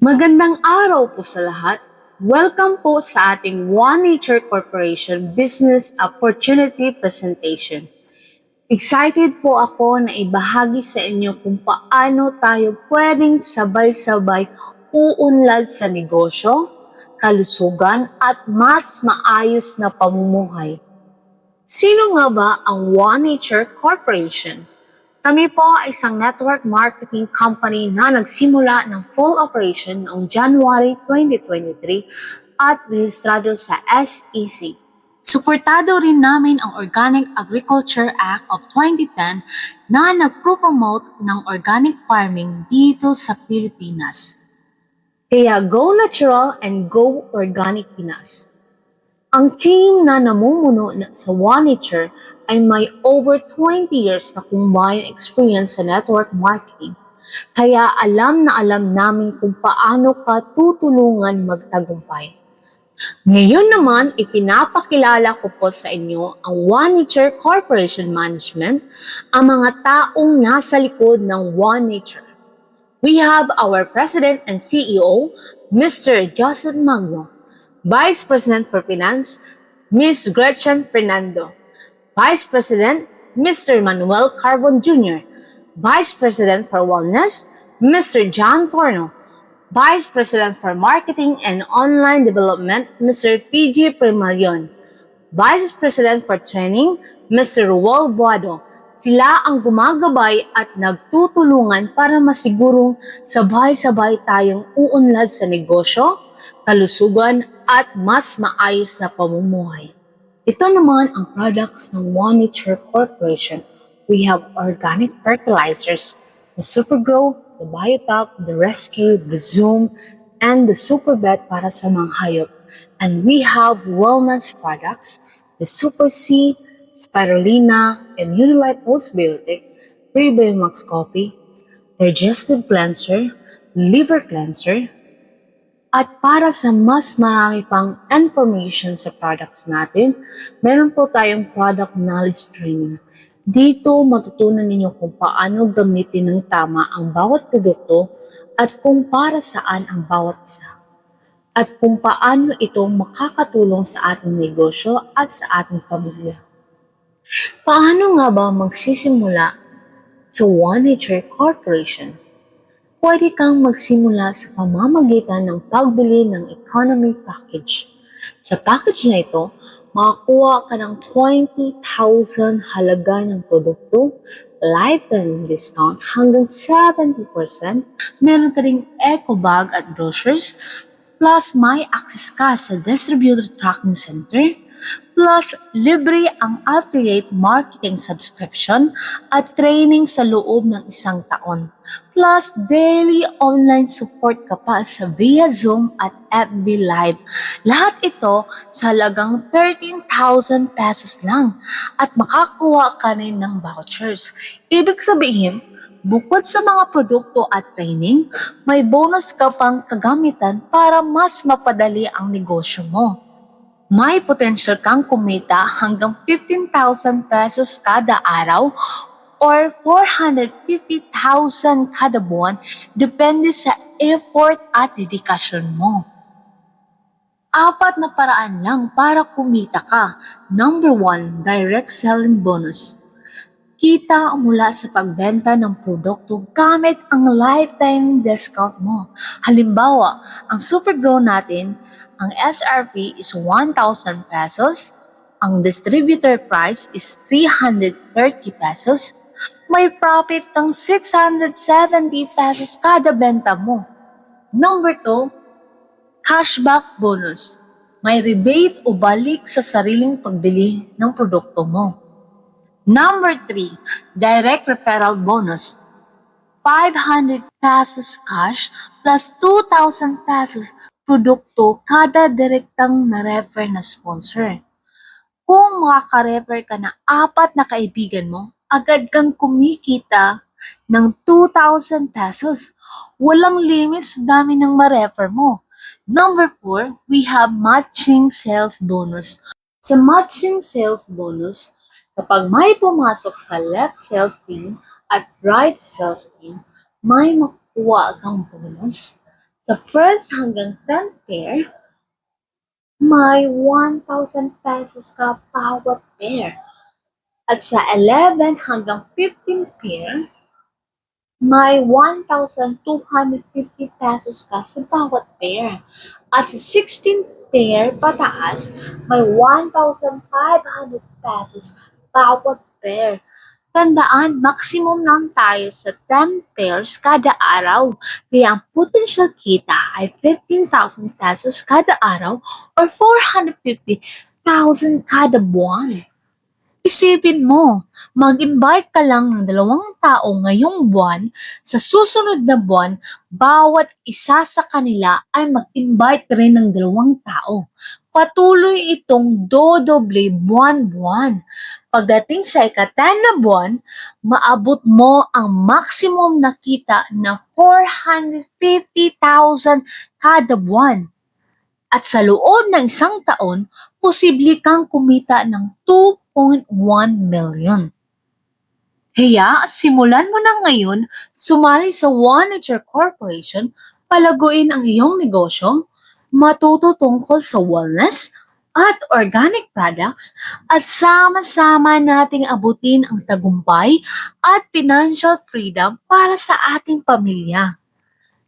Magandang araw po sa lahat. Welcome po sa ating One Nature Corporation Business Opportunity Presentation. Excited po ako na ibahagi sa inyo kung paano tayo pwedeng sabay-sabay uunlad sa negosyo, kalusugan at mas maayos na pamumuhay. Sino nga ba ang One Nature Corporation? Kami po ay isang network marketing company na nagsimula ng full operation noong January 2023 at rehistrado sa SEC. Suportado rin namin ang Organic Agriculture Act of 2010 na nagpro-promote ng organic farming dito sa Pilipinas. Kaya go natural and go organic Pinas. Ang team na namumuno na sa One Nature ay may over 20 years na combined experience sa network marketing. Kaya alam na alam namin kung paano ka tutulungan magtagumpay. Ngayon naman, ipinapakilala ko po sa inyo ang One Nature Corporation Management, ang mga taong nasa likod ng One Nature. We have our President and CEO, Mr. Joseph Magno, Vice President for Finance, Ms. Gretchen Fernando, Vice President, Mr. Manuel Carbon Jr., Vice President for Wellness, Mr. John Torno, Vice President for Marketing and Online Development, Mr. PG Primalion, Vice President for Training, Mr. Ruel Buado. Sila ang gumagabay at nagtutulungan para masigurong sabay-sabay tayong uunlad sa negosyo, kalusugan at mas maayos na pamumuhay. Ito naman ang products ng One Corporation. We have organic fertilizers, the Supergrow, the Biotop, the Rescue, the Zoom, and the Superbet para sa mga hayop. And we have wellness products, the Super C, Spirulina, Immunilife Postbiotic, Prebiomax Coffee, Digestive Cleanser, Liver Cleanser, at para sa mas marami pang information sa products natin, meron po tayong product knowledge training. Dito matutunan ninyo kung paano gamitin ng tama ang bawat produkto at kung para saan ang bawat isa. At kung paano ito makakatulong sa ating negosyo at sa ating pamilya. Paano nga ba magsisimula sa One Nature Corporation? Pwede kang magsimula sa pamamagitan ng pagbili ng economy package. Sa package na ito, makakuha ka ng 20,000 halaga ng produkto, lifetime discount hanggang 70%, meron ka ring eco bag at brochures, plus may access ka sa distributor tracking center, Plus, libre ang affiliate marketing subscription at training sa loob ng isang taon. Plus, daily online support ka pa sa via Zoom at FB Live. Lahat ito sa halagang 13,000 pesos lang at makakuha ka rin ng vouchers. Ibig sabihin, Bukod sa mga produkto at training, may bonus ka pang kagamitan para mas mapadali ang negosyo mo may potential kang kumita hanggang 15,000 pesos kada araw or 450,000 kada buwan depende sa effort at dedikasyon mo. Apat na paraan lang para kumita ka. Number one, direct selling bonus. Kita mula sa pagbenta ng produkto gamit ang lifetime discount mo. Halimbawa, ang Super Grow natin ang SRP is 1,000 pesos. Ang distributor price is 330 pesos. May profit ng 670 pesos kada benta mo. Number 2, cashback bonus. May rebate o balik sa sariling pagbili ng produkto mo. Number 3, direct referral bonus. 500 pesos cash plus 2,000 pesos produkto kada direktang na-refer na sponsor. Kung makaka-refer ka na apat na kaibigan mo, agad kang kumikita ng 2,000 pesos. Walang limit sa dami ng ma-refer mo. Number 4, we have matching sales bonus. Sa matching sales bonus, kapag may pumasok sa left sales team at right sales team, may makukuha kang bonus Sa first hanggang 10th pair, may 1,000 pesos ka bawat pair. At sa 11 hanggang 15 pair, may 1,250 pesos ka sa bawat pair. At sa 16 pair pataas, may 1,500 pesos bawat pair. Tandaan, maximum lang tayo sa 10 pairs kada araw. Kaya ang potential kita ay 15,000 pesos kada araw or 450,000 kada buwan. Isipin mo, mag-invite ka lang ng dalawang tao ngayong buwan, sa susunod na buwan, bawat isa sa kanila ay mag-invite rin ng dalawang tao. Patuloy itong dodoble buwan-buwan. Pagdating sa ikatan na buwan, maabot mo ang maximum na kita na 450,000 kada buwan. At sa loob ng isang taon, posible kang kumita ng 2.1 million. Kaya simulan mo na ngayon sumali sa One Nature Corporation, palaguin ang iyong negosyo, matuto tungkol sa wellness at organic products at sama-sama nating abutin ang tagumpay at financial freedom para sa ating pamilya.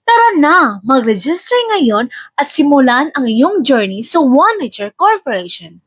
Tara na, mag-register ngayon at simulan ang iyong journey sa One Nature Corporation.